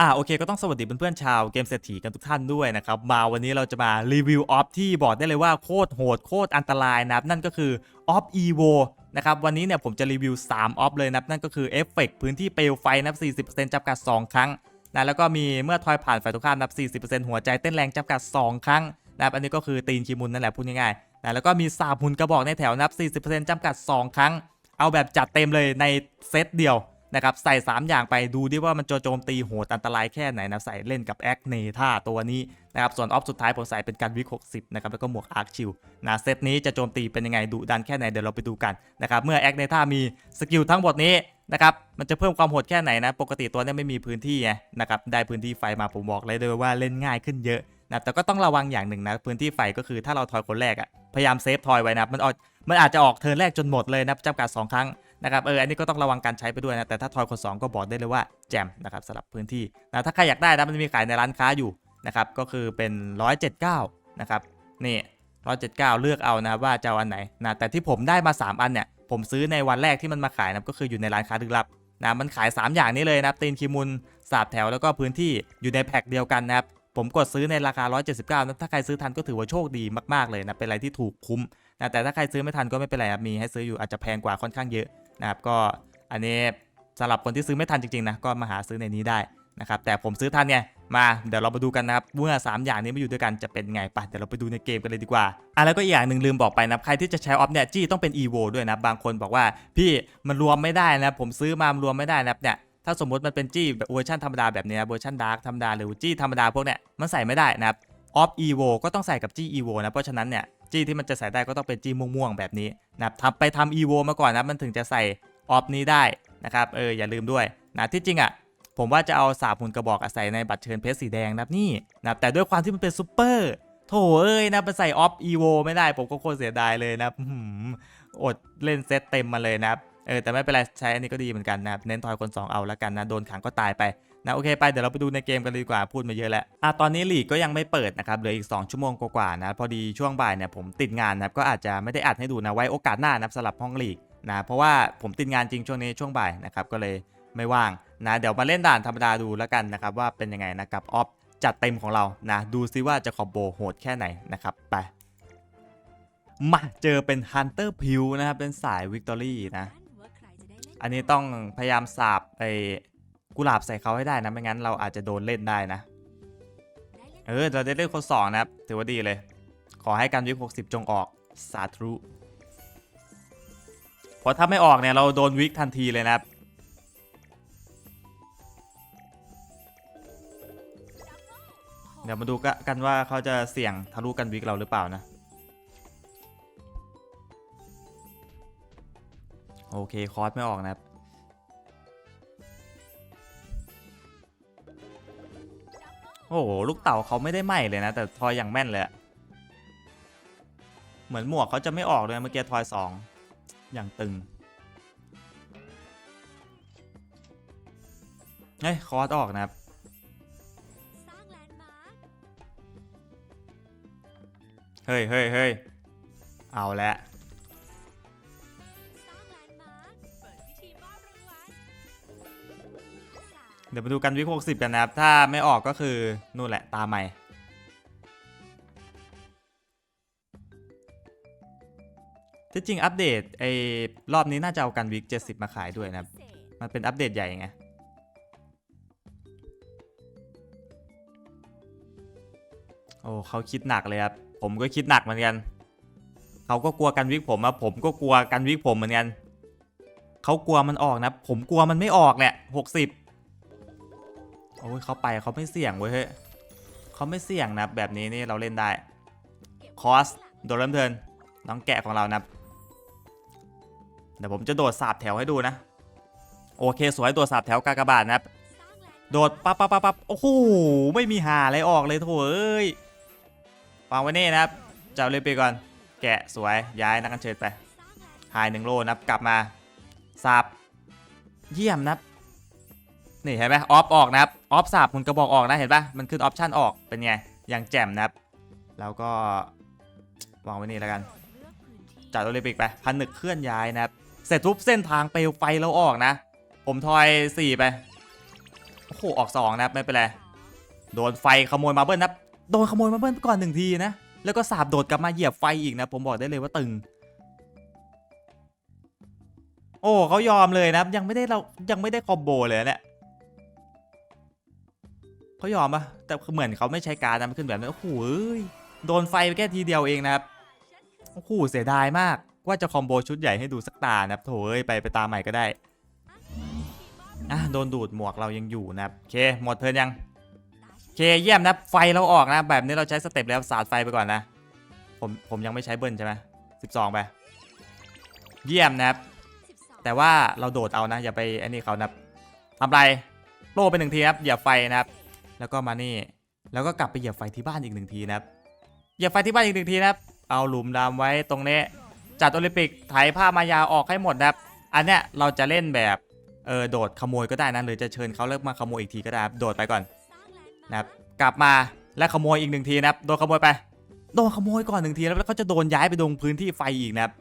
อ่าโอเคก็ต้องสวัสดีเพื่อนๆชาวเกมเศรษฐีกันทุกท่านด้วยนะครับมาวันนี้เราจะมารีวิวออฟที่บอกได้เลยว่าโคตรโหดโคตรอันตรายนะครับนั่นก็คือออฟ EVO นะครับวันนี้เนี่ยผมจะรีวิว 3 ออฟเลยนะครับนั่นก็คือเอฟเฟกพื้นที่เปลวไฟนับ 40%จำกัด 2 ครั้งนะแล้วก็มีเมื่อทอยผ่านฝ่ายตรงข้ามนับ 40%หัวใจเต้นแรงจำกัด 2 ครั้งนะครับอันนี้ก็คือตีนคิมุนนั่นแหละพูดง่ายๆนะแล้วก็มีสาบหุ่นกระบอกในแถวนับ 40%จำกัด 2 ครั้ง เอาแบบจัดเต็มเลยในเซตเดียว นะครับใส่ 3 อย่างไปดูดิว่ามันจะโจมตีโหดอันตรายแค่ไหนนะใส่เล่นกับแอคเนท่าตัวนี้นะครับส่วนออฟสุดท้ายผมใส่เป็นการวิก60นะครับแล้วก็หมวกอาร์คชิลนะเซตนี้จะโจมตีเป็นยังไงดุดันแค่ไหนเดี๋ยวเราไปดูกันนะครับเมื่อแอคเนท่ามีสกิลทั้งหมดนี้นะครับมันจะเพิ่มความโหดแค่ไหนนะปกติตัวนี้ไม่มีพื้นที่ไงนะครับได้พื้นที่ไฟมาผมบอกเลยเลยว่าเล่นง่ายขึ้นเยอะนะแต่ก็ต้องระวังอย่างหนึ่งนะพื้นที่ไฟก็คือถ้าเราทอยคนแรกอะพยายามเซฟทอยไว้นะมันออกมันอาจจะออกเทิร์นแรกจนหมดเลยนะจำกัดสองครั้ง นะครับเอออันนี้ก็ต้องระวังการใช้ไปด้วยนะแต่ถ้าทอยคน2ก็บอกได้เลยว่าแจมนะครับสำหรับพื้นที่นะถ้าใครอยากได้นะมันจะมีขายในร้านค้าอยู่นะครับก็คือเป็น 179นะครับนี่179 เลือกเอานะว่าจะเอาอันไหนนะแต่ที่ผมได้มา 3 อันเนี่ยผมซื้อในวันแรกที่มันมาขายนะก็คืออยู่ในร้านค้าลึกลับนะมันขาย 3 อย่างนี้เลยนะตีนคิมุนสาบแถวแล้วก็พื้นที่อยู่ในแพ็คเดียวกันนะครับ ผมกดซื้อในราคา 179นะถ้าใครซื้อทันก็ถือว่าโชคดีมากๆเลยนะเป็นอะไรที่ถูกคุ้มนะแต่ถ้าใครซื้อไม่ทันก็ไม่เป็นไรครับมีให้ซื้ออยู่อาจจะแพงกว่าค่อนข้างเยอะนะครับก็อันนี้สำหรับคนที่ซื้อไม่ทันจริงๆนะก็มาหาซื้อในนี้ได้นะครับแต่ผมซื้อทันเนี่ยมาเดี๋ยวเรามาดูกันนะครับเมื่อ 3 อย่างนี้มาอยู่ด้วยกันจะเป็นไงไปเดี๋ยวเราไปดูในเกมกันเลยดีกว่าอะแล้วก็อีกอย่างหนึ่งลืมบอกไปนะใครที่จะใช้ออฟเนี่ยจี้ต้องเป็น EVO ด้วยนะบางคนบอกว่าพี่มันรวมไม่ได้นะผมซื้อมามรวมไม่ได้นะเนี่ย ถ้าสมมติมันเป็นจี้แบบเวอร์ชันธรรมดาแบบนี้เวอร์ชันดาร์กธรรมดาหรือจี้ธรรมดาพวกเนี้ยมันใส่ไม่ได้นะครับออฟ EVO ก็ต้องใส่กับจี้ EVO นะ เพราะฉะนั้นเนี่ยจี้ที่มันจะใส่ได้ก็ต้องเป็นจี้ม่วงๆแบบนี้นะครับทำไปทำ EVO มาก่อนนะมันถึงจะใส่ออฟนี้ได้นะครับเอออย่าลืมด้วยนะที่จริงอะผมว่าจะเอาสาบหุ่นกระบอกอะใส่ในบัตรเชิญเพชรสีแดงนะครับนี่นะแต่ด้วยความที่มันเป็นซูเปอร์โถเอ้ยนะไปใส่ออฟอีโวไม่ได้ผมก็โคตรเสียดายเลยนะหืออดเล่นเซตเต็มมาเลยนะครับ เออแต่ไม่เป็นไรใช้อันนี้ก็ดีเหมือนกันนะครับเน้นทอยคน 2 เอาแล้วกันนะโดนขังก็ตายไปนะโอเคไปเดี๋ยวเราไปดูในเกมกันดีกว่าพูดมาเยอะแล้วอะตอนนี้ลีกก็ยังไม่เปิดนะครับเหลืออีก 2 ชั่วโมงกว่าๆนะพอดีช่วงบ่ายเนี่ยผมติดงานนะครับก็อาจจะไม่ได้อัดให้ดูนะไว้โอกาสหน้านะครับสำหรับห้องลีกนะเพราะว่าผมติดงานจริงช่วงนี้ช่วงบ่ายนะครับก็เลยไม่ว่างนะเดี๋ยวมาเล่นด่านธรรมดาดูแล้วกันนะครับว่าเป็นยังไงนะกับออฟจัดเต็มของเรานะดูซิว่าจะคอมโบโหดแค่ไหนนะครับไปมาเจอเป็นฮันเตอร์พิวนะครับเป็นสายวิกตอรี่นะ อันนี้ต้องพยายามสาบไอ้กุหลาบใส่เขาให้ได้นะไม่งั้นเราอาจจะโดนเล่นได้นะ เออเราได้เล่นคนสองนะครับถือว่าดีเลย ขอให้การวิก60จงออกสาธุเพราะถ้าไม่ออกเนี่ยเราโดนวิกทันทีเลยนะครับเดี๋ยวมาดูกันว่าเขาจะเสี่ยงทะลุกันวิกเราหรือเปล่านะ โอเค คอร์สไม่ออกนะครับ โอ้โห ลูกเต่าเขาไม่ได้ไหมเลยนะ แต่ทอยอย่างแม่นเลย เหมือนหมวกเขาจะไม่ออกเลยเมื่อกี้ทอยสอง อย่างตึง เฮ้ย คอร์สออกนะครับเฮ้ยเฮ้ยเฮ้ยเอาละ เดี๋ยวมาดูกันวิก60กันนะครับ ถ้าไม่ออกก็คือนู่นแหละตาใหม่ ที่จริงอัปเดตไอ้รอบนี้น่าจะเอากันวิก70มาขายด้วยนะครับ มันเป็นอัปเดตใหญ่ไงโอ้เขาคิดหนักเลยครับ ผมก็คิดหนักเหมือนกัน เขาก็กลัวกันวิกผมอะผมก็กลัวกันวิกผมเหมือนกัน เขากลัวมันออกนะ ผมกลัวมันไม่ออกแหละหกสิบ โอ้ยเขาไปเขาไม่เสี่ยงเว้ยเฮ้ยเขาไม่เสี่ยงนะแบบนี้นี่เราเล่นได้คอสโดดเริ่มเทินน้องแกะของเรานะเดี๋ยวผมจะโดดสาบแถวให้ดูนะ โอเคสวยโดดสาบแถวกากบาทนะครับโดดปั๊บปั๊บปั๊บปั๊บโอ้โหไม่มีหาอะไรออกเลยโถเอ้ยวางไว้นี่นะครับจะเอาเลยไปก่อน แกะสวยย้ายนักกันเชิญไปหายหนึ่งโลนะครับกลับมาสับเยี่ยมนับ นี่เห็นไหมออฟออกนะครับออฟสับมันกระบอกออกนะเห็นปะมันขึ้นออปชั่นออกเป็นไงอย่างแจ่มนะครับ แล้วก็วางไว้นี่แล้วกันจัดโอลิมปิกไปพันหนึกเคลื่อนย้ายนะครับ เสร็จทุบเส้นทางเปลวไฟเราออกนะ ผมทอย 4 ไป โอ้โห ออกสองนะครับ ไม่เป็นไร โดนไฟขโมยมาเบิ้ลนะโดนขโมยมาเบิ้ลไปก่อนหนึ่งทีนะ แล้วก็สาบโดดกลับมาเหยียบไฟอีกนะ ผมบอกได้เลยว่าตึง โอ้เขายอมเลยนะ ยังไม่ได้เรายังไม่ได้คอมโบเลยเนี่ย เขายอมปะแต่เหมือนเขาไม่ใช้การนะมันขึ้นแบบนั้นโอ้โหเอ้ยโดนไฟไปแค่ทีเดียวเองนะครับโอ้โหเสียดายมากว่าจะคอมโบชุดใหญ่ให้ดูสักตานะครับโถเอ้ยไปไปตามใหม่ก็ได้อะโดนดูดหมวกเรายังอยู่นะครับโอเคหมดเทิร์นยังเคเยี่ยมนะไฟเราออกนะแบบนี้เราใช้สเต็ปแล้วสาดไฟไปก่อนนะผมผมยังไม่ใช้เบิ้ลใช่ไหมสิบสองไป เยี่ยมนะครับ แต่ว่าเราโดดเอานะ อย่าไปอันนี้เขานะทำไรโล่ไปหนึ่งทีครับเหยียบไฟนะครับ แล้วก็มานี่ แล้วก็กลับไปเหยียบไฟที่บ้านอีกหนึ่งทีนะครับ เหยียบไฟที่บ้านอีกหนึ่งทีนะครับ เอาหลุมดำไว้ตรงนี้ จัดโอลิมปิกไถผ้ามายาออกให้หมดนะครับ อันเนี้ยเราจะเล่นแบบเออโดดขโมยก็ได้นะหรือจะเชิญเขาเลิกมาขโมยอีกทีก็ได้ครับโดดไปก่อนนะครับกลับมาแล้วขโมยอีกหนึ่งทีนะครับโดนขโมยไปโดนขโมยก่อนหนึ่งทีแล้วแล้วก็จะโดนย้ายไปตรงพื้นที่ไฟอีกนะครับ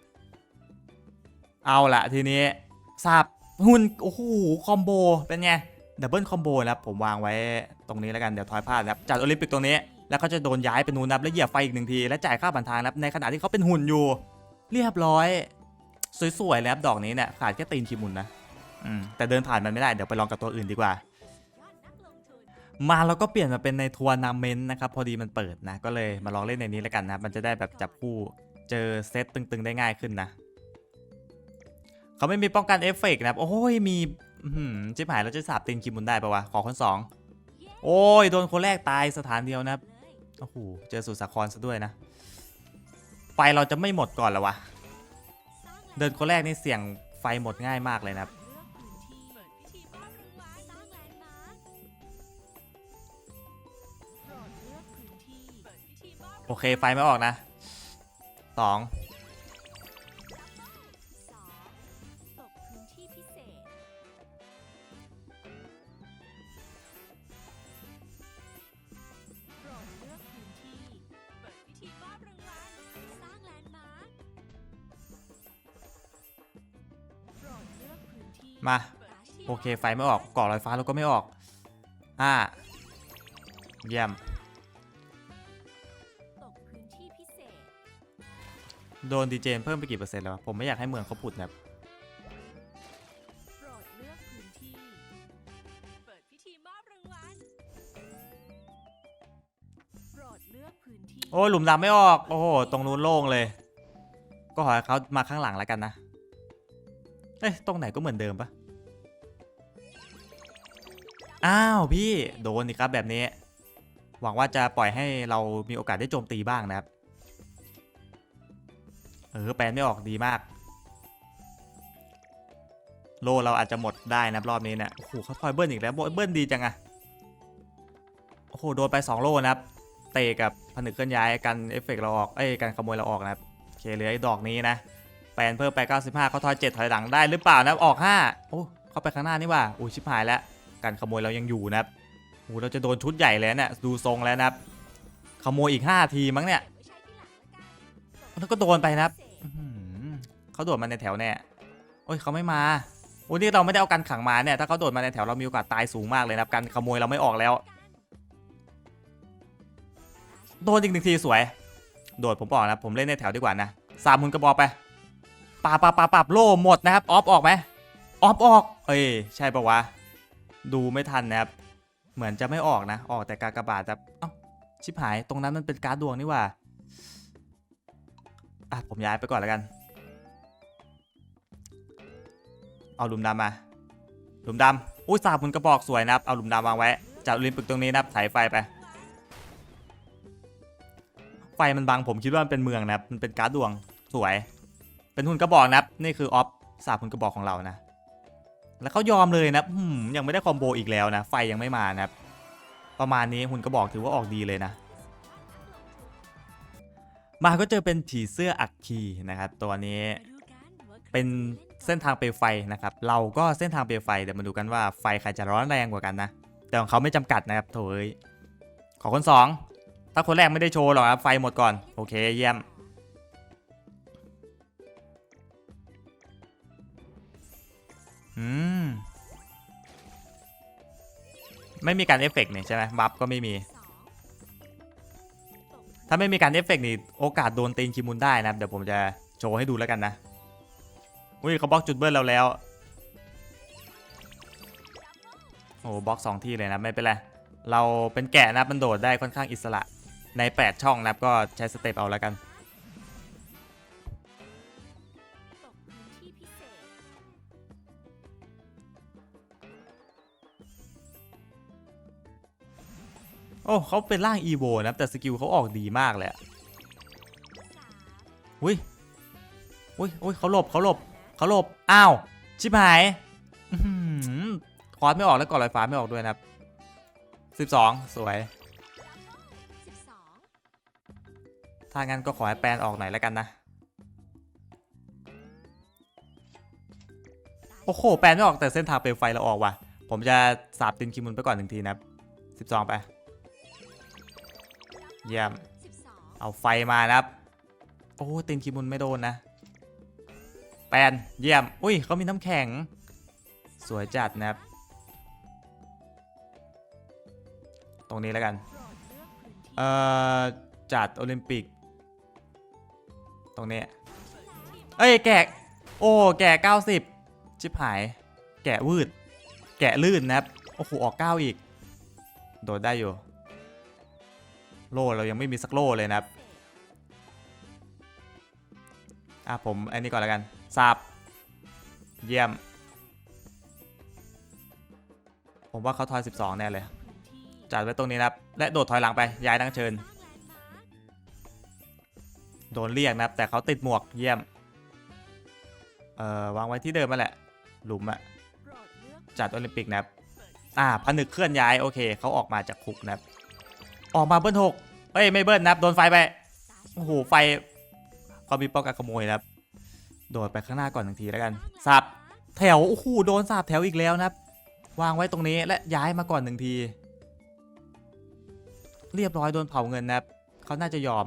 เอาละทีนี้ทราบหุ่นโอ้โหคอมโบเป็นไง ดับเบิลคอมโบนะครับผมวางไว้ตรงนี้แล้วกันเดี๋ยวทอยพลาดนะครับจัดโอลิมปิกตรงนี้แล้วก็จะโดนย้ายไปนูนนะครับแล้วเหยียบไฟอีกหนึ่งทีและจ่ายค่าบันทางนะครับในขณะที่เขาเป็นหุ่นอยู่ เรียบร้อย สวยๆแล้วดอกนี้เนี่ยขาดแค่ตีนคิมุนนะอืมแต่เดินผ่านมันไม่ได้เดี๋ยวไปลองกับตัวอื่นดีกว่า มาแล้วก็เปลี่ยนมาเป็นในทัวร์นาเมนต์นะครับพอดีมันเปิดนะ ก็เลยมาลองเล่นในนี้แล้วกันนะมันจะได้แบบจับคู่เจอเซตตึงๆได้ง่ายขึ้นนะเขาไม่มีป้องกันเอฟเฟกต์นะครับโอ้ยมี จิบหายแล้วจะสาบตีนคิมบุนได้ปะวะ ขอคนสอง โอ้ย โดนคนแรกตายสถานเดียวนะครับ โอ้โห เจอสุสาครซะด้วยนะ ไฟเราจะไม่หมดก่อนเหรอวะ เดินคนแรกนี่เสี่ยงไฟหมดง่ายมากเลยนะครับ โอเค ไฟไม่ออกนะสอง มา โอเคไฟไม่ออกก่อลอยฟ้าเราก็ไม่ออกห้าเยี่ยมตกพื้นที่พิเศษโดนดีเจเพิ่มไปกี่เปอร์เซ็นต์แล้ววะผมไม่อยากให้เมืองเขาผุดนะครับโปรดเลือกพื้นที่เปิดพิธีมอบรางวัลโปรดเลือกพื้นที่โอ้ยหลุมดำไม่ออก โอ้โห ตรงนู้นโล่งเลย ก็ขอให้เขามาข้างหลังแล้วกันนะ เอ้ย ตรงไหนก็เหมือนเดิมปะ อ้าวพี่โดนนี่ครับแบบนี้ หวังว่าจะปล่อยให้เรามีโอกาสได้โจมตีบ้างนะครับ เออแปลนไม่ออกดีมาก โลเราอาจจะหมดได้นะรอบนี้เนี่ยโอ้โหเขาทอยเบิ้ลอีกแล้วเบิ้ลดีจังอะโอ้โหโดนไป 2 โลนะครับ เตะกับผนึกเคลื่อนย้ายกันเอฟเฟกต์เราออกเอ้ยกันขโมยเราออกนะครับโอเคเหลือไอ้ดอกนี้นะแปลนเพิ่มไป 95เขาทอย 7 ถอยหลังได้หรือเปล่านะออก 5 โอ้เข้าไปข้างหน้านี่ว่าโอ้ชิบหายแล้ว การขโมยเรายังอยู่นะครับโอ้เราจะโดนชุดใหญ่เลยเนี่ยดูทรงแล้วนะครับ ขโมยอีก5ทีมั้งเนี่ยแล้วก็โดนไปนะครับเขาโดดมาในแถวแน่โอ้ยเขาไม่มาโอ้ยนี่เราไม่ได้เอากันขังมาเนี่ยถ้าเขาโดดมาในแถวเรามีโอกาสตายสูงมากเลยนะครับการขโมยเราไม่ออกแล้ว โดนอีกหนึ่งทีสวย โดดผมบอกนะผมเล่นในแถวดีกว่านะสามมุนกระบอกไปปาปาปาปับโล่หมดนะครับออฟออกไหมออฟออก เอ้ยใช่ปะวะ ดูไม่ทันนะครับ เหมือนจะไม่ออกนะ ออกแต่กากบาทแต่เอ้าชิบหายตรงนั้นมันเป็นการ์ดดวงนี่ว่าอะผมย้ายไปก่อนแล้วกัน เอาหลุมดำมาหลุมดำอุ้ยสาบมุนกระบอกสวยนะครับ เอาหลุมดำวางไว้จัดโอลิมปิกตรงนี้นะครับสายไฟไปไฟมันบังผมคิดว่ามันเป็นเมืองนะครับมันเป็นการ์ดดวงสวย เป็นหุ่นกระบอกนะครับนี่คือออฟสาบหุ่นกระบอกของเรานะ แล้วเขายอมเลยนะยังไม่ได้คอมโบอีกแล้วนะ ไฟยังไม่มานะครับ ประมาณนี้หุ่นกระบอกถือว่าออกดีเลยนะ มาก็เจอเป็นผีเสื้ออัคคีนะครับ ตัวนี้เป็นเส้นทางเปลวไฟนะครับ เราก็เส้นทางเปลวไฟเดี๋ยวมาดูกันว่าไฟใครจะร้อนแรงกว่ากันนะ แต่ของเขาไม่จำกัดนะครับโถยขอคนสองถ้าคนแรกไม่ได้โชว์หรอกครับไฟหมดก่อน โอเคเยี่ยม อืม ไม่มีการเอฟเฟกต์นี่ใช่ไหมบัฟก็ไม่มี ถ้าไม่มีการเอฟเฟกต์นี่โอกาสโดนตีนคิมุนได้นะเดี๋ยวผมจะโชว์ให้ดูแล้วกันนะ อุ้ยเขาบล็อกจุดเบิร์เราแล้ว โอ้โหบล็อกสองที่เลยนะไม่เป็นไร เราเป็นแกะนะมันโดดได้ค่อนข้างอิสระใน 8 ช่องนะก็ใช้สเต็ปเอาแล้วกัน โอ้เขาเป็นร่างอีโวนะครับแต่สกิลเขาออกดีมากเลยอุ้ยอุ้ยอุ้ยเขาหลบเขาหลบเขาหลบอ้าวชิบหายคอร์สไม่ออกแล้วก่อนลอยฟ้าไม่ออกด้วยนะครับ12สวยสิบสองถ้างั้นก็ขอให้แปลนออกหน่อยแล้วกันนะโอ้โหแปลนไม่ออกแต่เส้นทางเปลวไฟเราออกว่ะ ผมจะสาบตินคิมุนไปก่อนหนึ่งทีนะครับ12ไป เยี่ยมสิบสองเอาไฟมานะครับ โอ้ตินคิมุนไม่โดนนะ แปลนเยี่ยม อุ้ยเขามีน้ำแข็ง สวยจัดนะครับ ตรงนี้แล้วกันโปรดเลือกพื้นที่เอ่อ จัดโอลิมปิก ตรงนี้ เอ้ย แกะ โอ้ แกะ 90 ชิบหาย แกะวืด แกะลื่นนะครับ โอ้โห ออก 9 อีก โดดได้อยู่ โล่เรายังไม่มีสักโล่เลยนะครับอะผมอันนี้ก่อนแล้วกันสับเยี่ยม ผมว่าเขาทอย 12 แน่เลย จัดไว้ตรงนี้นะครับ และโดดถอยหลังไป ย้ายทั้งเชิญ โดนเรียกนะครับ แต่เขาติดหมวกเยี่ยม เอ่อ วางไว้ที่เดิมมาแหละ หลุมอะจัดโอลิมปิกนะครับ อ่าผนึกเคลื่อนย้าย โอเค เขาออกมาจากคุกนะครับ ออกมาเบิ้ลหกเฮ้ยไม่เบิ้ลนะครับโดนไฟไปโอ้โหไฟเขามีป้องกันขโมยนะครับ โดดไปข้างหน้าก่อนหนึ่งทีแล้วกันสับแถวโอ้โหโดนสับแถวอีกแล้วนะครับ วางไว้ตรงนี้และย้ายมาก่อนหนึ่งที เรียบร้อยโดนเผาเงินนะครับเขาน่าจะยอม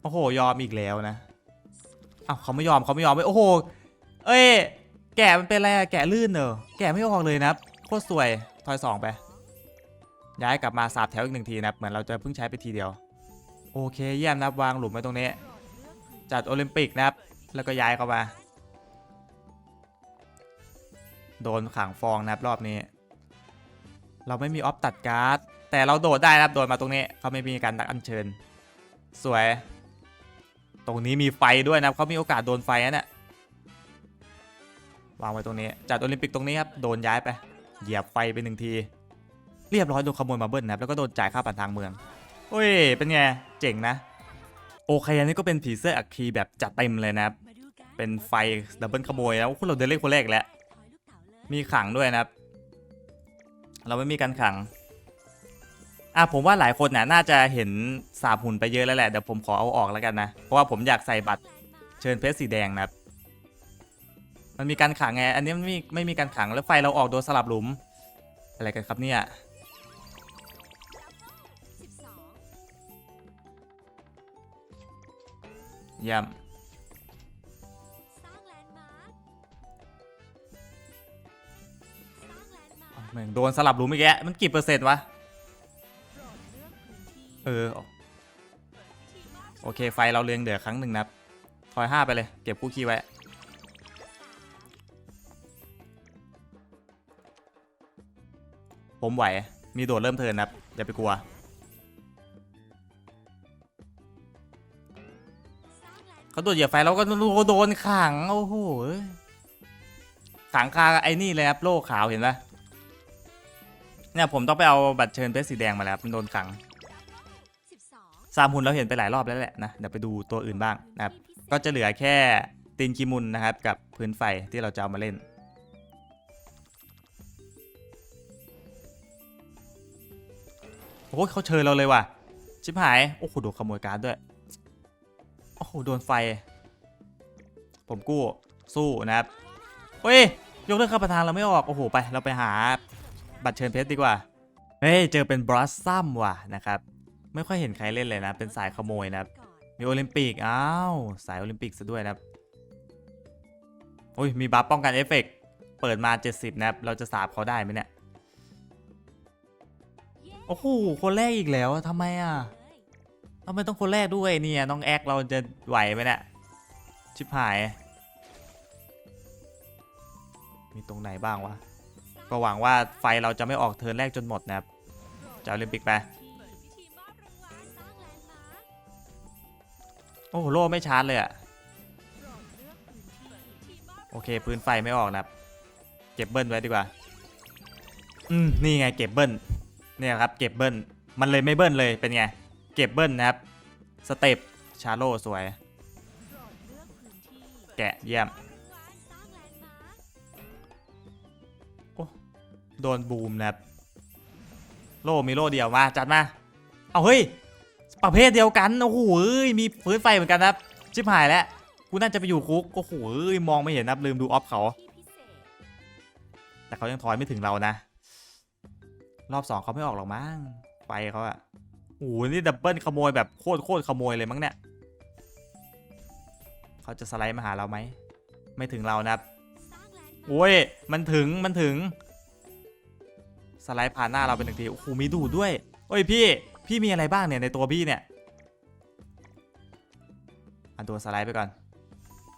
โอ้โหยอมอีกแล้วนะอ้าวเขาไม่ยอมเขาไม่ยอมเว้ยโอ้โห เอ้ย แกะมันเป็นอะไรอะแกะลื่นเหรอแกะไม่ออกเลยนะครับโคตรสวยทอยสองไป ย้ายกลับมาสาบแถวอีกหนึ่งทีนะครับเหมือนเราจะเพิ่งใช้ไปทีเดียว โอเคเยี่ยมนะครับวางหลุมไว้ตรงนี้ จัดโอลิมปิกนะครับ แล้วก็ย้ายเข้ามา โดนขังฟองนะครับรอบนี้ เราไม่มีออฟตัดการ์ด แต่เราโดดได้นะครับโดดมาตรงนี้เขาไม่มีการดักอัญเชิญ สวย ตรงนี้มีไฟด้วยนะครับเขามีโอกาสโดนไฟนะเนี่ยวางไว้ตรงนี้ จัดโอลิมปิกตรงนี้ครับ โดนย้ายไป เหยียบไฟไปหนึ่งที เรียบร้อยโดนขโมยมาเบิ้ลนะครับแล้วก็โดนจ่ายค่าผ่านทางเมืองเฮ้ยเป็นไงเจ๋งนะโอเคอันนี้ก็เป็นผีเสื้ออัคคีแบบจัดเต็มเลยนะครับเป็นไฟดับเบิลขโมยแล้วคุณเราเดินเล่นคนแรกแล้วถอยลูกเต๋าเลยมีขังด้วยนะครับ เราไม่มีการขังอะผมว่าหลายคนน่ะน่าจะเห็นสาบหุ่นไปเยอะแล้วแหละเดี๋ยวผมขอเอาออกแล้วกันนะ เพราะว่าผมอยากใส่บัตรเชิญเพชรสีแดงนะครับ มันมีการขังไงอันนี้มันไม่ไม่มีการขังแล้วไฟเราออกโดนสลับหลุม อะไรกันครับเนี่ย เยี่ยมแมาร์คสร้างแลนด์มาร์คเหมือนโดนสลับหลุมอีกแกมันกี่เปอร์เซ็นต์วะ เออ โอเค ไฟเราเรืองเดือครั้งหนึ่งนะครับทอยห้าไปเลย เก็บคู่คีไว้ ผมไหว มีโดดเริ่มเทินนับอย่าไปกลัว เขาโดดเหยียบไฟเราก็โดนขัง โอ้โห ขังคาไอ้นี่เลยครับโล่ขาวเห็นปะเนี่ยผมต้องไปเอาบัตรเชิญเพชรสีแดงมาแล้วครับมันโดนขังสิบสองซามหุนเราเห็นไปหลายรอบแล้วแหละนะเดี๋ยวไปดูตัวอื่นบ้างนะครับ ก็จะเหลือแค่ตีนกิมุนนะครับ กับพื้นไฟที่เราจะเอามาเล่นโอ้เขาเชิญเราเลยว่ะ ชิบหาย โอ้โหโดนขโมยการ์ดด้วย โอ้โหโดนไฟ ผมกู้สู้นะครับเฮ้ยยกเลิกข้าประธานเราไม่ออก โอ้โหไป เราไปหาบัตรเชิญเพชรดีกว่า เฮ้ย เจอเป็นบรัสซัมว่ะนะครับ ไม่ค่อยเห็นใครเล่นเลยนะ เป็นสายขโมยนะครับ มีโอลิมปิก อ้าว สายโอลิมปิกซะด้วยนะครับโอ้ย มีบัฟป้องกันเอฟเฟกต์เปิดมา 70 นะครับ เราจะสาบเขาได้ไหมเนี่ย โอ้โห คนแรกอีกแล้วทำไมอะ เลยทำไม่ต้องคนแรกด้วยเนี่ยน้องแอคเราจะไหวไหมเนี่ยชิบหาย มีตรงไหนบ้างวะก็หวังว่าไฟเราจะไม่ออกเทิร์นแรกจนหมดนะครับจะเอาโอลิมปิกไปเปิดพิธีมอบรางวัลสร้างแมาร์คโอ้โหโล่ไม่ชาร์จเลยอะโปรดเลือกพื้นที่เปิดพิธีมอบโอเคพื้นไฟไม่ออกนะครับเก็บเบิ้ลไว้ดีกว่าอืมนี่ไงเก็บเบิ้ลเนี่ยครับเก็บเบิ้ลมันเลยไม่เบิ้ลเลยเป็นไง เก็บเบิ้ลนะครับ สเต็ปชาโลสวย แกะเยี่ยมรางวัลสร้โดนบูมนะครับ โลมีโลเดียวมา จัดมา เอาเฮ้ย ประเภทเดียวกัน โอ้โหมีพื้นไฟเหมือนกันครับ ชิบหายแล้วกูน่าจะไปอยู่คุก โอ้โหมองไม่เห็นนะลืมดูออฟเขา แต่เขายังทอยไม่ถึงเรานะ รอบสองเขาไม่ออกหรอกมั้งไฟเขาอะ โอ้โหนี่ดับเบิลขโมยแบบโคตรโคตรขโมยเลยมั้งเนี่ยเขาจะสไลด์มาหาเราไหม ไม่ถึงเรานะครับโอ้ย มันถึงมันถึง สไลด์ผ่านหน้าเราเป็นหนึ่งทีโอ้โหมีดูดด้วยโอ้ยพี่ พี่มีอะไรบ้างเนี่ยในตัวพี่เนี่ยอันตัวสไลด์ไปก่อน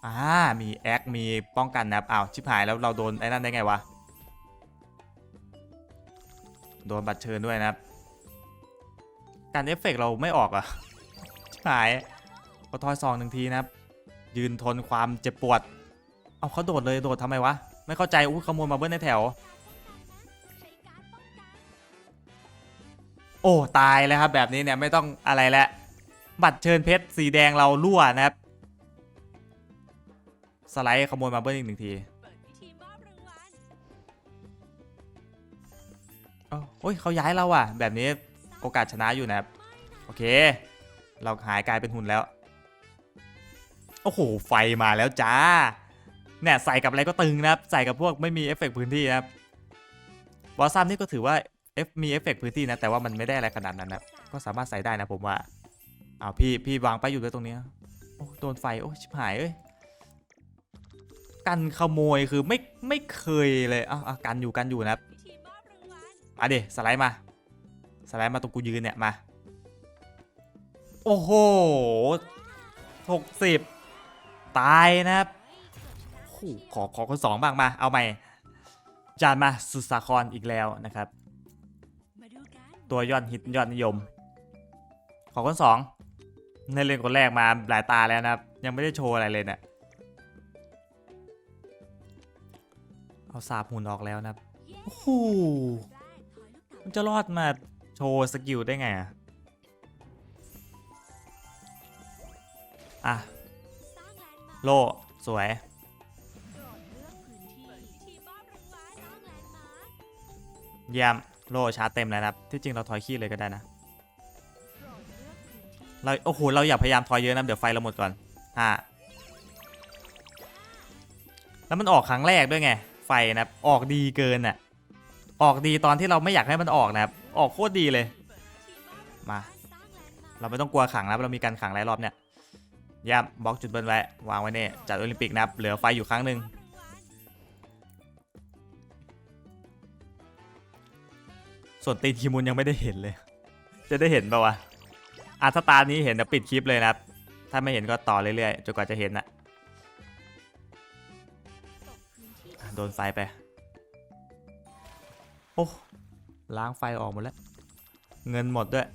อ่ามีแอค มีป้องกันนะครับอ้าวชิบหายแล้วเราโดนไอ้นั่นได้ไงวะ โดนบัตรเชิญด้วยนะครับ การเอฟเฟกต์เราไม่ออกอะชิบหายพอทอยซองหนึ่งทีนะครับ ยืนทนความเจ็บปวด เอาเขาโดดเลยโดดทำไมวะ ไม่เข้าใจอุ้ขโมยมาเบิ้ลในแถว โอ้ ตายแล้วครับ แบบนี้เนี่ยไม่ต้องอะไรแล้วบัตรเชิญเพชรสีแดงเรารั่วนะครับ สไลด์ขโมยมาเบิ้ลอีกหนึ่งทีอบรางวัลเอ้าโอ้ยเขาย้ายเราอะ แบบนี้ โอกาสชนะอยู่นะครับ โอเค เราหายกลายเป็นหุ่นแล้ว โอ้โห ไฟมาแล้วจ้า เนี่ยใส่กับอะไรก็ตึงนะครับ ใส่กับพวกไม่มีเอฟเฟกต์พื้นที่นะครับบอสซัมนี่ก็ถือว่าเอฟมีเอฟเฟกต์พื้นที่นะ แต่ว่ามันไม่ได้อะไรขนาดนั้นนะ ก็สามารถใส่ได้นะผมว่าเอาพี่พี่วางไปอยู่ด้วยตรงนี้โอ้โดนไฟ โอ้ชิบหายเอ้ยกันขโมยคือไม่ไม่เคยเลยอ้าวอ้ากันอยู่กันอยู่นะครับอบรางวัลมาดิสไลด์มา ไลด์มาตรงกูยืนเนี่ยมา โอ้โหหกสิบตายนะครับโอ้โหขอขอคนสองบ้างมา เอาใหม่ จานมาสุดสาครอีกแล้วนะครับมาดูกันตัวยอดฮิตยอดนิยม ขอคนสองในเล่นคนแรกมาหลายตาแล้วนะครับ ยังไม่ได้โชว์อะไรเลยเนี่ยเอาสาบหุ่นออกแล้วนะครับเย้โอ้โหแรกถอยลูกเต๋ามันจะรอดมา โชว์สกิลได้ไงอะอะ โลสวยเลือกพื้นที่เปิดพิธีมอบรางวัลสร้างแยี่ยม โลชาเต็มแล้วครับ ที่จริงเราทอยขี้เลยก็ได้นะ เราโอ้โห เราอย่าพยายามทอยเยอะนะ เดี๋ยวไฟเราหมดก่อนอ่าแล้วมันออกครั้งแรกด้วยไง ไฟนะครับ ออกดีเกินอะ ออกดีตอนที่เราไม่อยากให้มันออกนะครับ ออกโคตรดีเลย มา เราไม่ต้องกลัวขังนะครับเรามีการขังหลายรอบเนี่ยย่ยมบล็อกจุดเบิร์นไว้วางไว้เนี่ยจัดโอลิมปิกนะครับเหลือไฟอยู่ครั้งหนึ่งส่วนตีนคิมุนยังไม่ได้เห็นเลย จะได้เห็นปะวะอะถ้าตานี้เห็นเดี๋ยวปิดคลิปเลยนะครับ ถ้าไม่เห็นก็ต่อเรื่อยๆจนกว่าจะเห็นน่ะโดนไฟไป โอ้ ล้างไฟออกหมดแล้ว เงินหมดด้วย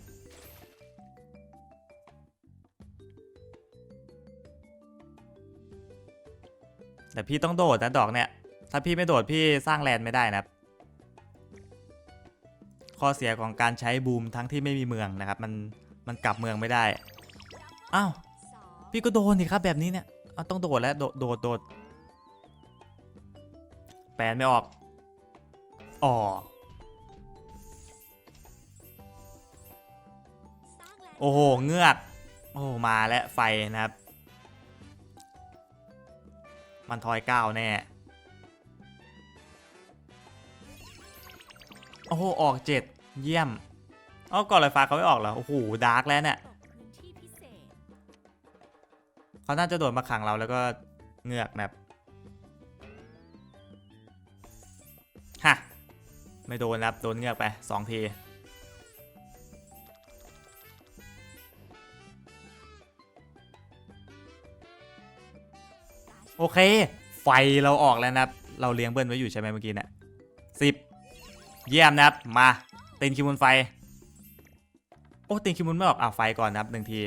แต่พี่ต้องโดดนะดอกเนี่ย ถ้าพี่ไม่โดดพี่สร้างแลนด์ไม่ได้นะครับ ข้อเสียของการใช้บูมทั้งที่ไม่มีเมืองนะครับ มันมันกลับเมืองไม่ได้ อ้าว พี่ก็โดนสิครับแบบนี้เนี่ยเอาต้องโดดแล้ว โดด โดด โดด แปลนไม่ออก ออก โอ้โห เงือก โอ้มาแล้วไฟนะครับ มันทอยเก้าแน่ โอ้โห ออกเจ็ดเยี่ยมเอ้าก่อนลอยฟ้าเขาไม่ออกเหรอ โอ้โห ดาร์กแล้วเนี่ยเขาน่าจะโดดมาขังเราแล้วก็เงือกแบบฮะไม่โดนนะครับ โดนเงือกไปสองที โอเค ไฟเราออกแล้วนะครับ เราเลี้ยงเบิ้ลไว้อยู่ใช่ไหมเมื่อกี้เนะี่ยสิบเยี่ยมนะครับ มาตีนคิมุนไฟ โอ้ตีนคิมุนไม่ออกอะไฟก่อนนะครับหนึ่งที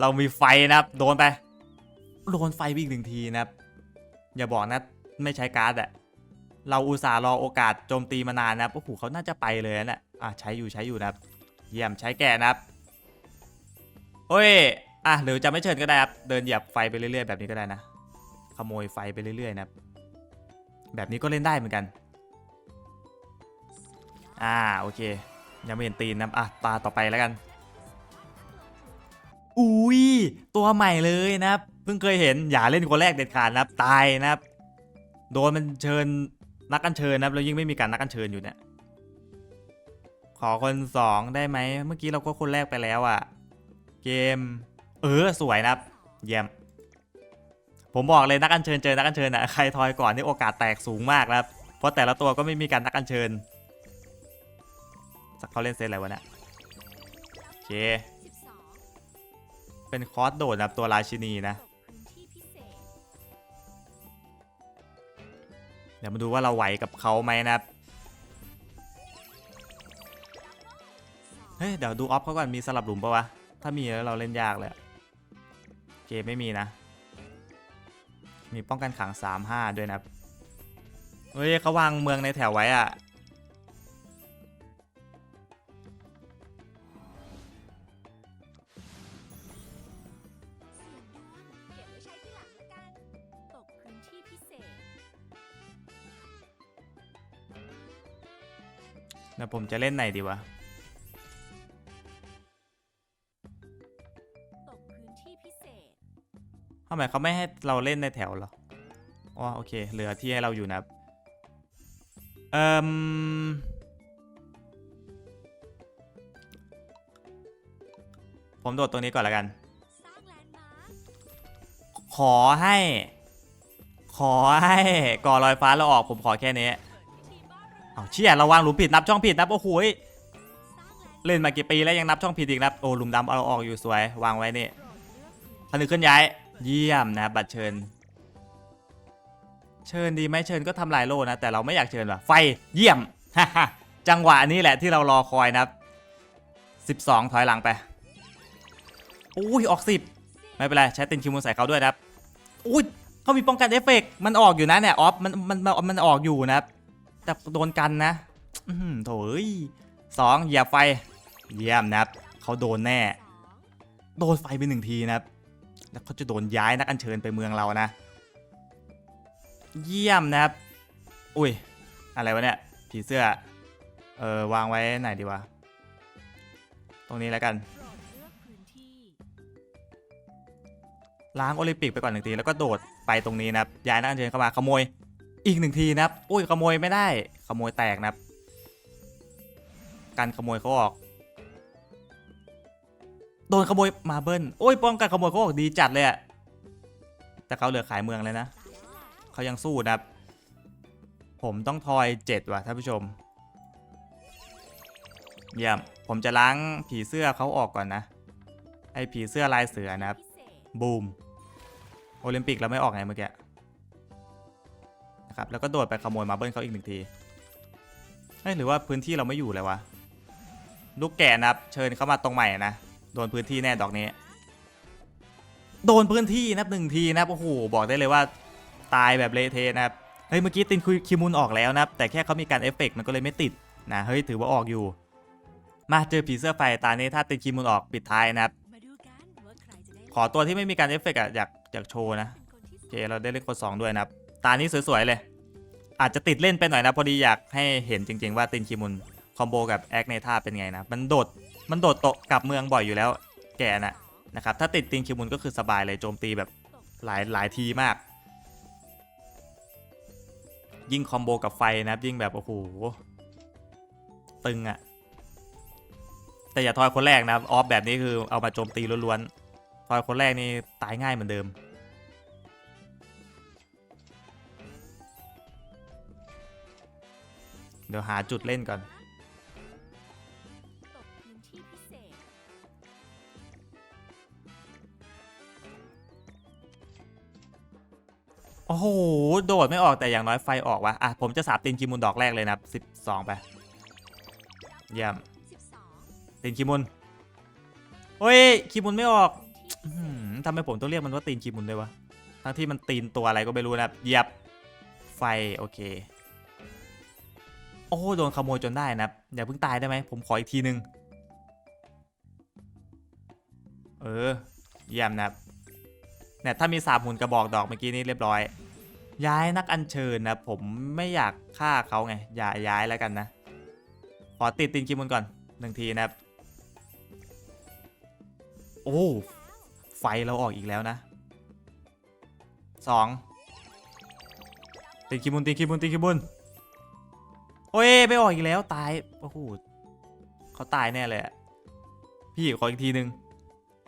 เรามีไฟนะครับ โดนไป โดนไฟอีกหนึ่งทีนะครับ อย่าบอกนะไม่ใช้การ์ดอะเราอุตส่าห์รอโอกาสโจมตีมานานนะครับ โอ้โหเขาน่าจะไปเลยนะอะใช้อยู่ใช้อยู่นะครับ เยี่ยมใช้แก่นะครับ โอ้ย อะหรือจะไม่เชิญก็ได้ครับเดินเหยียบไฟไปเรื่อยๆแบบนี้ก็ได้นะ ขโมยไฟไปเรื่อยๆนะแบบนี้ก็เล่นได้เหมือนกัน อ่าโอเค ยังไม่เห็นตีนนะครับอะตาต่อไปแล้วกัน อุ้ยตัวใหม่เลยนะครับเพิ่งเคยเห็นอย่าเล่นคนแรกเด็ดขาดนะครับตายนะครับ โดนมันเชิญนักอัญเชิญนะครับแล้วยิ่งไม่มีการนักอัญเชิญอยู่เนี่ยขอคนสองได้ไหมเมื่อกี้เราก็คนแรกไปแล้วอะเกม ออสวยนะครับเยี่ยมผมบอกเลยนักอัญเชิญเจอนักอัญเชิญอะใครทอยก่อนนี่โอกาสแตกสูงมากนะครับเพราะแต่ละตัวก็ไม่มีการนักอัญเชิญสักเขาเล่นเซตอะไรวะเนี่ยโอเคเป็นคอร์สโดดนะครับตัวราชินีนะ เดี๋ยวมาดูว่าเราไหวกับเขาไหมนะครับเฮ้ยเดี๋ยวดูออฟเขาก่อนมีสลับหลุมปะวะ ถ้ามีแล้วเราเล่นยากเลย เกมไม่มีนะ มีป้องกันขัง3-5ด้วยนะเฮ้ยเขาวางเมืองในแถวไว้อะเสียงดวงเก็บไว้ใช้ที่หลังละกันตกพื้นที่พิเศษเดี๋ยวผมจะเล่นไหนดีวะ ทำไมเขาไม่ให้เราเล่นในแถวหรออ๋อโอเค เหลือที่ให้เราอยู่นะเอ่มผมโดดตัวนี้ก่อนล้วกัน ขอให้ ขอให้ก่อลอยฟ้าเราออกผมขอแค่นี้ เอาเชี่ยราวางหลุมผิดนับช่องผิดนับโอ้โห้เล่นมากี่ปีแล้วยังนับช่องผิดอีกนับโอ้หลุมดำเอาออกอยู่สวย วางไว้นี่โปรดเลือกพื้นที่ผนึกขึ้นย้าย เยี่ยมนะครับบัตรเชิญ เชิญดีไหมเชิญก็ทำลายโลนะ แต่เราไม่อยากเชิญว่ะไฟเยี่ยมจังหวะนี้แหละที่เรารอคอยนะครับ12 ถอยหลังไปอุ้ยออก 10 ไม่เป็นไรใช้ตินคิวมูนใส่เขาด้วยนะครับอุ้ยเขามีป้องกันเอฟเฟกต์มันออกอยู่นะเนี่ยออฟมันมันมันมันออกอยู่นะครับแต่โดนกันนะอื้อหือโถยสองเหยียบไฟ เยี่ยมนะครับเขาโดนแน่ โดนไฟไปหนึ่งทีนะครับ แล้วเขาจะโดนย้ายนักอัญเชิญไปเมืองเรานะ เยี่ยมนะครับ อุ้ย อะไรวะเนี่ยผีเสื้อ เออวางไว้ไหนดีวะ ตรงนี้แล้วกันโปรดเลือกพื้นที่ล้างโอลิมปิกไปก่อนหนึ่งทีแล้วก็โดดไปตรงนี้นะครับ ย้ายนักอัญเชิญเข้ามาขโมย อีกหนึ่งทีนะครับ อุ้ยขโมยไม่ได้ ขโมยแตกนะครับ การขโมยเขาออก โดนขโมยมาเบิ้ลโอ้ยป้องกันขโมยเขาออกดีจัดเลยอะแต่เขาเหลือขายเมืองเลยนะเขายังสู้นะครับ ผมต้องทอยเจ็ดว่ะท่านผู้ชมเยี่ยมผมจะล้างผีเสื้อเขาออกก่อนนะ ไอผีเสื้อลายเสือนะครับ บูม โอลิมปิกเราไม่ออกไงเมื่อกี้นะครับ แล้วก็โดดไปขโมยมาเบิ้ลเขาอีกหนึ่งทีเฮ้ยหรือว่าพื้นที่เราไม่อยู่เลยวะ ลูกแก่นะครับ เชิญเข้ามาตรงใหม่นะ โดนพื้นที่แน่ดอกนี้ โดนพื้นที่นับหนึ่งทีนะครับโอ้โหบอกได้เลยว่าตายแบบเละเทะนะครับเฮ้ยเมื่อกี้ตินคุยคิมุนออกแล้วนะครับแต่แค่เขามีการเอฟเฟกต์มันก็เลยไม่ติดนะเฮ้ยถือว่าออกอยู่ มาเจอผีเสื้อไฟตาเนี้ถ้าตินคิมุนออกปิดท้ายนะครับ ขอตัวที่ไม่มีการเอฟเฟกต์อะอยากอยากโชว์นะเป็นคนที่โอเคเราได้เล่นคนสองด้วยนะครับ ตานี้สวยๆเลย อาจจะติดเล่นไปหน่อยนะพอดีอยากให้เห็นจริง ๆ ว่าตินคิมุนคอมโบกับแอคเนท่าเป็นไงนะมันโดด มันโดดโตะกลับเมืองบ่อยอยู่แล้วแกน่ะนะครับ ถ้าติดตินคิมุนก็คือสบายเลยโจมตีแบบหลายหลายทีมาก ยิ่งคอมโบกับไฟนะครับ ยิ่งแบบโอ้โหตึงอะแต่อย่าทอยคนแรกนะครับออฟแบบนี้คือเอามาโจมตีล้วนๆทอยคนแรกนี่ตายง่ายเหมือนเดิมเดี๋ยวหาจุดเล่นก่อน โอ้โห โดดไม่ออกแต่อย่างน้อยไฟออกวะอะผมจะสาบตีนคิมุนดอกแรกเลยนะสิบสองไปเยี่ยมตีนคิมุนเฮ้ยคิมุนไม่ออกอื้อหือทำไมผมต้องเรียกมันว่าตีนคิมุนด้วยวะทั้งที่มันตีนตัวอะไรก็ไม่รู้นะเหยียบไฟโอเค โอ้โหโดนขโมยจนได้นะอย่าเพิ่งตายได้ไหมผมขออีกทีนึงเออเยี่ยมนะครับ เนี่ยถ้ามีสาบหุ่นกระบอกดอกเมื่อกี้นี้เรียบร้อย ย้ายนักอัญเชิญนะผมไม่อยากฆ่าเขาไงอย่าย้ายแล้วกันนะ ขอติดตีนคิมุนก่อนหนึ่งทีนะครับ โอ้ไฟเราออกอีกแล้วนะสองตีนคิมุนตีนคิมุนตีนคิมุนโอ้ยไม่ออกอีกแล้วตายโอ้โหเขาตายแน่เลยอะพี่ขออีกทีหนึ่ง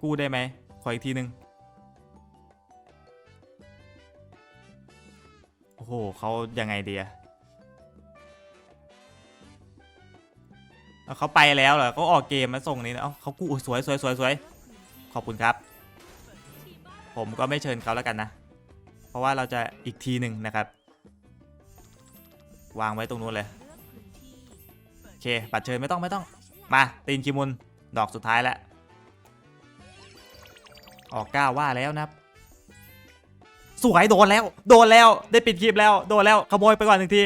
กู้ได้ไหมขออีกทีหนึ่ง โอ้โหเขายังไงดีอะเขาไปแล้วเหรอเขาออกเกมมาส่งนี้นะเขากู้สวยสวยสวยสวยขอบคุณครับ ผมก็ไม่เชิญเขาแล้วกันนะ เพราะว่าเราจะอีกทีหนึ่งนะครับ วางไว้ตรงนู้นเลยโอเคบัตรเชิญไม่ต้องไม่ต้อง มาตีนคิมุนดอกสุดท้ายแล้วออกก้าวว่าแล้วนะครับ สวยโดนแล้ว โดนแล้วได้ปิดคลิปแล้วโดนแล้วขโมยไปก่อนหนึ่งที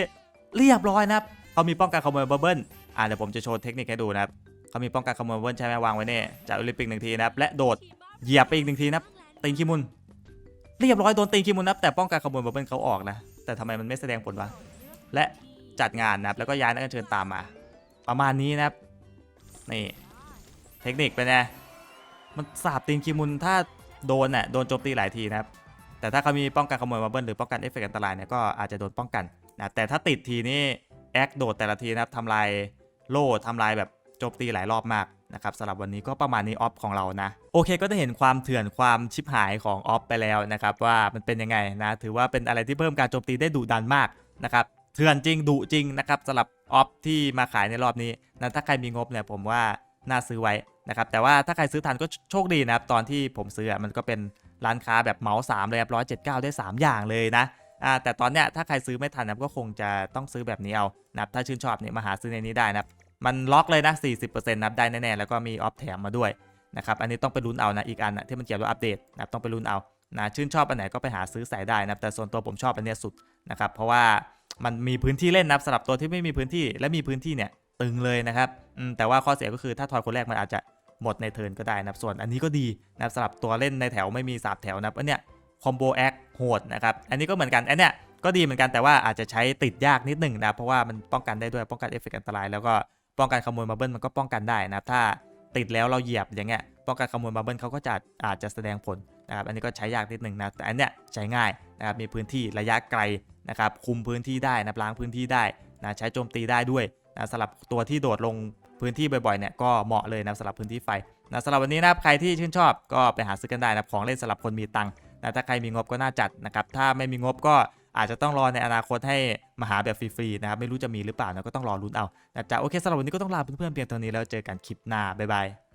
เรียบร้อยนะครับเขามีป้องกันขโมยบับเบิ้ลอ่าเดี๋ยวผมจะโชว์เทคนิคให้ดูนะครับเขามีป้องกันขโมยบับเบิ้ลใช่ไหมวางไว้เนี่ยจากโอลิมปิกหนึ่งทีนะครับและโดดเหยียบไปอีกหนึ่งทีนะครับตีนคิมุนเรียบร้อยโดนตีนคิมุนนะครับแต่ป้องกันขโมยบับเบิ้ลเขาออกนะ แต่ทำไมมันไม่แสดงผลวะและจัดงานนะครับแล้วก็ย้ายนักเชิญตามมา ประมาณนี้นะครับนี่เทคนิคเป็นไงมันสาบตีนคิมุนถ้าโดนน่ะโดนโจมตีหลายทีนะครับ แต่ถ้าเขามีป้องกันขโมยบับเบิ้ลหรือป้องกันเอฟเฟกต์อันตรายเนี่ยก็อาจจะโดนป้องกันนะแต่ถ้าติดทีนี่แอคโดดแต่ละทีนะครับทำลายโล่ทำลายแบบโจมตีหลายรอบมากนะครับสำหรับวันนี้ก็ประมาณนี้ออฟของเรานะ โอเคก็ได้เห็นความเถื่อนความชิบหายของออฟไปแล้วนะครับว่ามันเป็นยังไงนะถือว่าเป็นอะไรที่เพิ่มการโจมตีได้ดุดันมากนะครับเถื่อนจริงดุจริงนะครับสำหรับออฟที่มาขายในรอบนี้นะถ้าใครมีงบเนี่ยผมว่าน่าซื้อไว้นะครับแต่ว่าถ้าใครซื้อทันก็โชคดีนะครับตอนที่ผมซื้ออะมันก็เป็น ร้านค้าแบบเหมาสามเลยครับร้อยเจ็ดเก้าได้สามอย่างเลยนะอ่าแต่ตอนเนี้ยถ้าใครซื้อไม่ทันนะก็คงจะต้องซื้อแบบนี้เอานะถ้าชื่นชอบเนี่ยมาหาซื้อในนี้ได้นะมันล็อกเลยนะ 40%นับได้แน่ๆแล้วก็มีออฟแถมมาด้วยนะครับอันนี้ต้องไปลุ้นเอานะอีกอันนะที่มันเกี่ยวกับอัปเดตนะต้องไปลุ้นเอานะชื่นชอบอันไหนก็ไปหาซื้อใส่ได้นะแต่ส่วนตัวผมชอบอันเนี้ยสุดนะครับเพราะว่ามันมีพื้นที่เล่นนะสำหรับตัวที่ไม่มีพื้นที่และมีพื้นที่เนี่ยตึงเลยนะครับแต่ว่าข้อเสียก็คือถ้าทอยคนแรกมันอาจจะ หมดในเทิร์นก็ได้นะครับส่วนอันนี้ก็ดีนะครับสำหรับตัวเล่นในแถวไม่มีสาบแถวนะครับอันเนี้ยคอมโบแอคโหดนะครับอันนี้ก็เหมือนกันอันเนี้ยก็ดีเหมือนกันแต่ว่าอาจจะใช้ติดยากนิดหนึ่งนะครับเพราะว่ามันป้องกันได้ด้วยป้องกันเอฟเฟกต์อันตราย แล้วก็ป้องกันขโมยมาเบิลมันก็ป้องกันได้นะครับถ้าติดแล้วเราเหยียบอย่างเงี้ยป้องกันขโมยมาเบิลเขาก็จะอาจจะแสดงผลนะครับอันนี้ก็ใช้ยากนิดหนึ่งนะแต่อันเนี้ยใช้ง่ายนะครับมีพื้นที่ระยะไกลนะครับคุมพื้นที่ได้นะล้างพื้นที่ได้นะใช้โจมตีได้ด้วยนะสำหรับตัวที่โดดลง พื้นที่บ่อยๆเนี่ยก็เหมาะเลยนะสำหรับพื้นที่ไฟนะสำหรับวันนี้นะครับใครที่ชื่นชอบก็ไปหาซื้อกันได้นะของเล่นสำหรับคนมีตังค์นะถ้าใครมีงบก็น่าจัดนะครับถ้าไม่มีงบก็อาจจะต้องรอในอนาคตให้มาหาแบบฟรีๆนะครับไม่รู้จะมีหรือเปล่านะก็ต้องรอลุ้นเอานะจ๊ะโอเคสำหรับวันนี้ก็ต้องลาเพื่อนๆเพียงเท่านี้แล้วเจอกันคลิปหน้าบ๊ายบาย